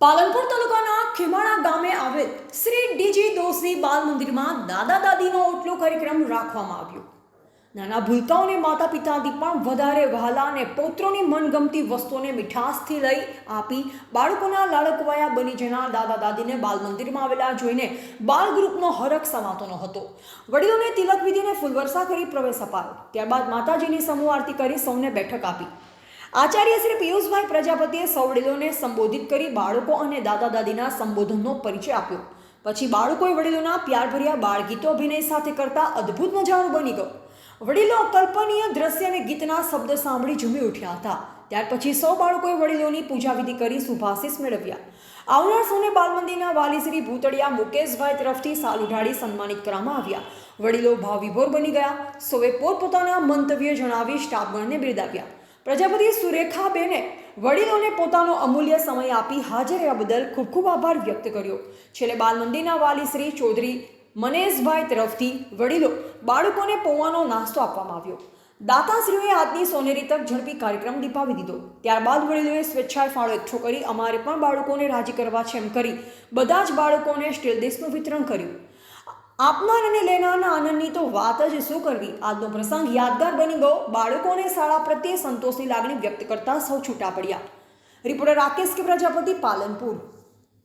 પાલનપુર તાલુકાના ખીમાણા ગામે આવેલ શ્રી ડીજી દોશી બાલ મંદિરમાં દાદા દાદીનો ઓટલો કાર્યક્રમ રાખવામાં આવ્યો. નાના ભૂલકાઓને માતા પિતાથી પણ વધારે વહાલા અને પૌત્રોની મનગમતી વસ્તુઓને મીઠાશથી લઈ આપી બાળકોના લાડકવાયા બની જનાર દાદા દાદીને બાલ મંદિરમાં આવેલા જોઈને બાલ ગ્રુપનો હરખ સમાતો ન હતો. વડીલોને તિલક વિધિને ફૂલવર્ષા કરી પ્રવેશ અપાયો. ત્યારબાદ માતાજીની સમૂહ આરતી કરી સૌને બેઠક આપી. આચાર્ય શ્રી પિયુષભાઈ પ્રજાપતિએ સૌ સંબોધિત કરી બાળકો અને દાદા દાદીના સંબોધનનો પરિચય આપ્યો. પછી બાળકોએ વડીલોના પ્યારભર્યા બાળગીતો અભિનય સાથે કરતા અદ્ભુત નજારો બની ગયો. વડીલો અકલ્પનીય દ્રશ્ય અને ગીતના શબ્દ સાંભળી ઝૂમી ઉઠ્યા હતા. ત્યાર પછી સૌ બાળકોએ વડીલોની પૂજાવિધિ કરી સુભાષિસ મેળવ્યા. આવનાર સૌને બાલમંદિરના વાલી શ્રી ભૂતળિયા મુકેશભાઈ તરફથી સાલ ઉઢાડી સન્માનિત કરવામાં આવ્યા. વડીલો ભાવવિભોર બની ગયા. સૌએ પોતપોતાના મંતવ્ય જણાવી સ્ટાફગણને બિરદાવ્યા. પ્રજાપતિ સુરેખાબેને વડીલોને પોતાનો અમૂલ્ય સમય આપી હાજર રહ્યા બદલ ખૂબ ખૂબ આભાર વ્યક્ત કર્યો. છેલ્લે બાલ મંદિરના વાલી શ્રી ચૌધરી મનેશભાઈ તરફથી વડીલો બાળકોને પૌવાનો નાસ્તો આપવામાં આવ્યો. દાતાશ્રીઓએ આજની સોનેરી તક ઝડપી કાર્યક્રમ દીપાવી દીધો. ત્યારબાદ વડીલોએ સ્વેચ્છાએ ફાળો એકઠો કરી અમારે પણ બાળકોને રાજી કરવા છે એમ કરી બધા જ બાળકોને સ્ટીલ ડિશનું વિતરણ કર્યું. આપનાર અને લેનારના આનંદની તો વાત જ શું કરવી? આજનો પ્રસંગ યાદગાર બની ગયો. બાળકોને શાળા પ્રત્યે સંતોષની લાગણી વ્યક્ત કરતા સૌ છૂટા પડ્યા. રિપોર્ટર રાકેશ કે પ્રજાપતિ પાલનપુર.